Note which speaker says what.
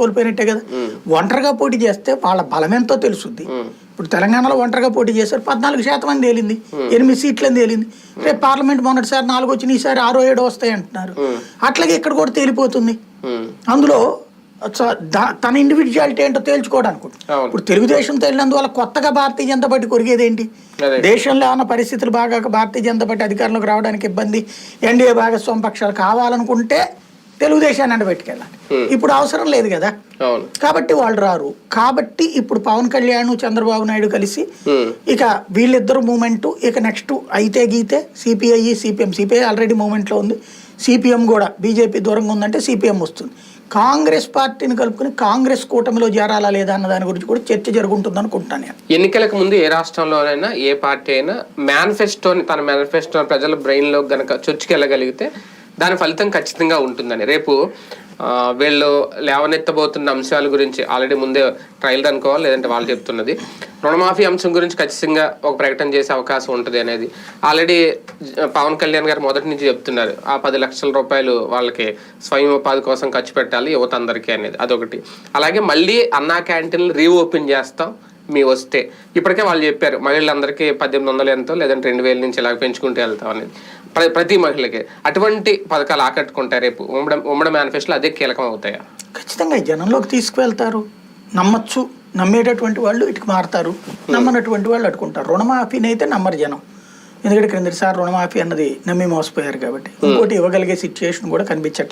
Speaker 1: కోల్పోయినట్టే కదా. ఒంటరిగా పోటీ చేస్తే వాళ్ళ బలం ఎంతో తెలుసుద్ది ఇప్పుడు తెలంగాణలో ఒంటరిగా పోటీ చేశారు పద్నాలుగు శాతం అని తేలింది ఎనిమిది సీట్లు అని తేలింది. రేపు పార్లమెంట్ మొన్నటిసారి నాలుగు వచ్చిన ఈసారి ఆరో ఏడో వస్తాయి అంటున్నారు. అట్లాగే ఇక్కడ కూడా తేలిపోతుంది. అందులో తన ఇండివిజువాలిటీ ఏంటో తేల్చుకోవడానికి. ఇప్పుడు తెలుగుదేశం తేలినందువల్ల కొత్తగా భారతీయ జనతా పార్టీ కొరిగేది ఏంటి. దేశంలో ఉన్న పరిస్థితులు బాగా భారతీయ జనతా పార్టీ అధికారంలోకి రావడానికి ఇబ్బంది ఎన్డీఏ భాగస్వామ్య పక్షాలు కావాలనుకుంటే తెలుగుదేశాన్ని అండబెట్టుకెళ్ళాలి ఇప్పుడు అవసరం లేదు కదా. కాబట్టి వాళ్ళు రారు. కాబట్టి ఇప్పుడు పవన్ కళ్యాణ్ చంద్రబాబు నాయుడు కలిసి. ఇక వీళ్ళిద్దరు మూమెంట్ ఇక నెక్స్ట్ అయితే గీతే సిపిఐ సిపిఎం సిపిఐ ఆల్రెడీ మూమెంట్లో ఉంది. సిపిఎం కూడా బీజేపీ దూరంగా ఉందంటే సిపిఎం వస్తుంది. కాంగ్రెస్ పార్టీని కలుపుకుని కాంగ్రెస్ కూటమిలో చేరాలా లేదా అన్న దాని గురించి కూడా చర్చ జరుగుంటుంది అనుకుంటున్నాను నేను.
Speaker 2: ఎన్నికలకు ముందు ఏ రాష్ట్రంలోనైనా ఏ పార్టీ అయినా మేనిఫెస్టోని తన మేనిఫెస్టో ప్రజల బ్రెయిన్లో గనక చొచ్చుకెళ్ళగలిగితే దాని ఫలితం ఖచ్చితంగా ఉంటుందని. రేపు వీళ్ళు లేవనెత్తబోతున్న అంశాల గురించి ఆల్రెడీ ముందే ట్రయల్ అనుకోవాలి లేదంటే వాళ్ళు చెప్తున్నది. రుణమాఫీ అంశం గురించి ఖచ్చితంగా ఒక ప్రకటన చేసే అవకాశం ఉంటుంది అనేది. ఆల్రెడీ పవన్ కళ్యాణ్ గారు మొదటి నుంచి చెప్తున్నారు. ఆ పది లక్షల రూపాయలు వాళ్ళకి స్వయం ఉపాధి కోసం ఖర్చు పెట్టాలి యువత అందరికీ అనేది అదొకటి. అలాగే మళ్ళీ అన్నా క్యాంటీన్లు రీఓపెన్ చేస్తాం. మీ వస్తే. ఇప్పటికే వాళ్ళు చెప్పారు మహిళలందరికీ పద్దెనిమిది వందలు ఎంతో లేదంటే రెండు వేల నుంచి ఇలా పెంచుకుంటూ వెళ్తాం అనేది. ప్ర- ప్రతి మహిళకి అటువంటి పథకాలు ఆకట్టుకుంటాయి రేపు. ఉమ్మడి ఉమ్మడి మేనిఫెస్టోలో అదే కీలకం అవుతాయా
Speaker 1: ఖచ్చితంగా జనంలోకి తీసుకువెళ్తారు. నమ్మచ్చు నమ్మేటటువంటి వాళ్ళు ఇటుకు మారుతారు. నమ్మనటువంటి వాళ్ళు అట్టుకుంటారు రుణమాఫీని అయితే నమ్మరు జనం. ఎందుకంటే క్రిందటిసారి రుణమాఫీ అన్నది నమ్మి మోసపోయారు కాబట్టి. ఇంకోటి ఇవ్వగలిగే సిచ్యుయేషన్ కూడా కనిపించట్లేదు.